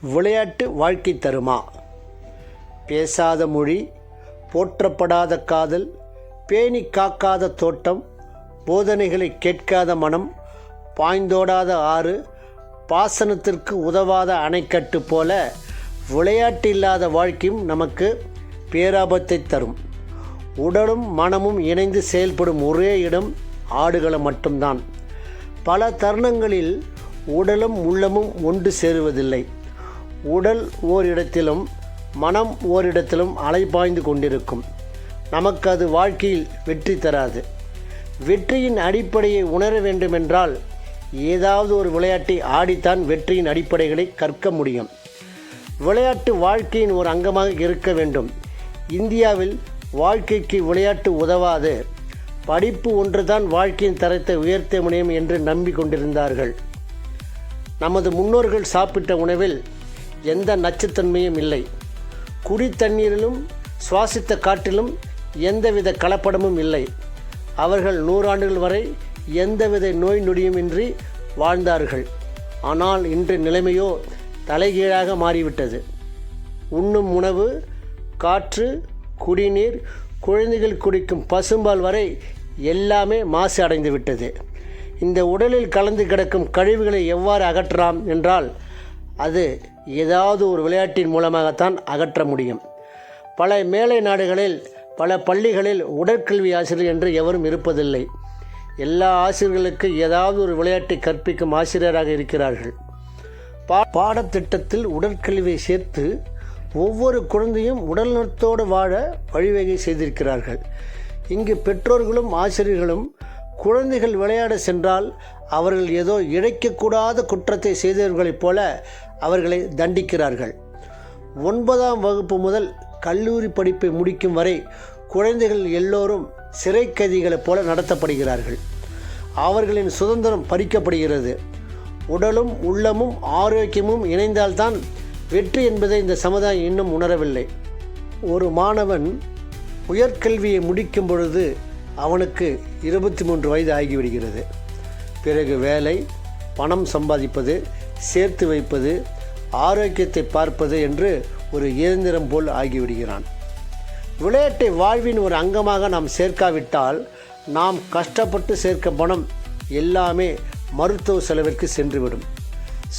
விளையாட்டு வாழ்க்கை தருமா? பேசாத மொழி போற்றப்படாத காதல் பேணி காக்காத தோட்டம் போதனைகளை கேட்காத மனம் பாய்ந்தோடாத ஆறு பாசனத்திற்கு உதவாத அணைக்கட்டு போல விளையாட்டு இல்லாத வாழ்க்கையும் நமக்கு பேராபத்தை தரும். உடலும் மனமும் இணைந்து செயல்படும் ஒரே இடம் ஆடுகளம் மட்டும்தான். பல தருணங்களில் உடலும் உள்ளமும் ஒன்று சேருவதில்லை. உடல் ஓரிடத்திலும் மனம் ஓரிடத்திலும் அலைபாய்ந்து கொண்டிருக்கும். நமக்கு அது வாழ்க்கையில் வெற்றி தராது. வெற்றியின் அடிப்படையை உணர வேண்டுமென்றால் ஏதாவது ஒரு விளையாட்டை ஆடித்தான் வெற்றியின் அடிப்படைகளை கற்க முடியும். விளையாட்டு வாழ்க்கையின் ஒரு அங்கமாக இருக்க வேண்டும். இந்தியாவில் வாழ்க்கைக்கு விளையாட்டு உதவாது. படிப்பு ஒன்றுதான் வாழ்க்கையின் தரத்தை உயர்த்த முடியும் என்று நம்பிக்கொண்டிருந்தார்கள். நமது முன்னோர்கள் சாப்பிட்ட உணவில் எந்த நச்சுத்தன்மையும் இல்லை. குடி தண்ணீரிலும் சுவாசித்த காற்றிலும் எந்தவித கலப்படமும் இல்லை. அவர்கள் நூறாண்டுகள் வரை எந்தவித நோய் நொடியுமின்றி வாழ்ந்தார்கள். ஆனால் இன்று நிலைமையோ தலைகீழாக மாறிவிட்டது. உண்ணும் உணவு காற்று குடிநீர் குழந்தைகள் குடிக்கும் பசும்பால் வரை எல்லாமே மாசு அடைந்துவிட்டது. இந்த உடலில் கலந்து கிடக்கும் கழிவுகளை எவ்வாறு அகற்றலாம் என்றால் அது ஏதாவது ஒரு விளையாட்டின் மூலமாகத்தான் அகற்ற முடியும். பல மேலை நாடுகளில் பல பள்ளிகளில் உடற்கல்வி ஆசிரியர் என்று எவரும் இருப்பதில்லை. எல்லா ஆசிரியர்களுக்கு ஏதாவது ஒரு விளையாட்டை கற்பிக்கும் ஆசிரியராக இருக்கிறார்கள். பா பாடத்திட்டத்தில் உடற்கல்வியை சேர்த்து ஒவ்வொரு குழந்தையும் உடல் நலத்தோடு வாழ வழிவகை செய்திருக்கிறார்கள். இங்கு பெற்றோர்களும் ஆசிரியர்களும் குழந்தைகள் விளையாட சென்றால் அவர்கள் ஏதோ இழைக்கக்கூடாத குற்றத்தை செய்தவர்களைப் போல அவர்களை தண்டிக்கிறார்கள். ஒன்பதாம் வகுப்பு முதல் கல்லூரி படிப்பை முடிக்கும் வரை குழந்தைகள் எல்லோரும் சிறை கைதிகளைப் போல நடத்தப்படுகிறார்கள். அவர்களின் சுதந்திரம் பறிக்கப்படுகிறது. உடலும் உள்ளமும் ஆரோக்கியமும் இணைந்தால்தான் வெற்றி என்பதை இந்த சமுதாயம் இன்னும் உணரவில்லை. ஒரு மாணவன் உயர்கல்வியை முடிக்கும் பொழுது அவனுக்கு இருபத்தி மூன்று வயது ஆகிவிடுகிறது. பிறகு வேலை பணம் சம்பாதிப்பது சேர்த்து வைப்பது ஆரோக்கியத்தை பார்ப்பது என்று ஒரு இயந்திரம் போல் ஆகிவிடுகிறான். விளையாட்டை வாழ்வின் ஒரு அங்கமாக நாம் சேர்க்காவிட்டால் நாம் கஷ்டப்பட்டு சேர்க்க பணம் எல்லாமே மருத்துவ செலவிற்கு சென்றுவிடும்.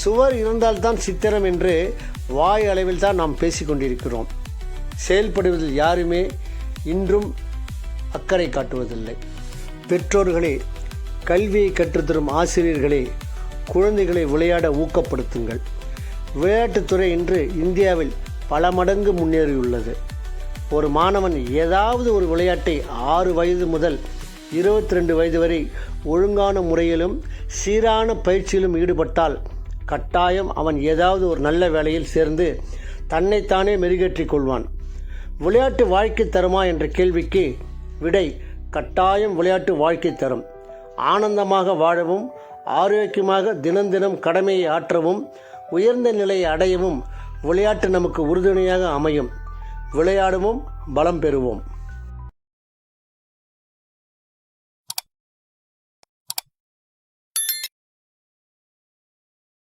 சுவர் இருந்தால்தான் சித்திரம் என்று வாய் அளவில் தான் நாம் பேசிக்கொண்டிருக்கிறோம். செயல்படுவதில் யாருமே இன்றும் அக்கறை காட்டுவதில்லை. பெற்றோர்களே கல்வியை கற்றுத்தரும் ஆசிரியர்களே குழந்தைகளை விளையாட ஊக்கப்படுத்துங்கள். விளையாட்டுத்துறை இன்று இந்தியாவில் பல மடங்கு முன்னேறியுள்ளது. ஒரு மாணவன் ஏதாவது ஒரு விளையாட்டை ஆறு வயது முதல் இருபத்தி ரெண்டு வயது வரை ஒழுங்கான முறையிலும் சீரான பயிற்சியிலும் ஈடுபட்டால் கட்டாயம் அவன் ஏதாவது ஒரு நல்ல வேலையில் சேர்ந்து தன்னைத்தானே மெருகேற்றிக் கொள்வான். விளையாட்டு வாழ்க்கை தருமா என்ற கேள்விக்கு விடை கட்டாயம் விளையாட்டு வாழ்க்கை தரும். ஆனந்தமாக வாழவும் ஆரோக்கியமாக தினம் தினம் கடமையை ஆற்றவும் உயர்ந்த நிலையை அடையவும் விளையாட்டு நமக்கு உறுதுணையாக அமையும். விளையாடுவோம் பலம் பெறுவோம்.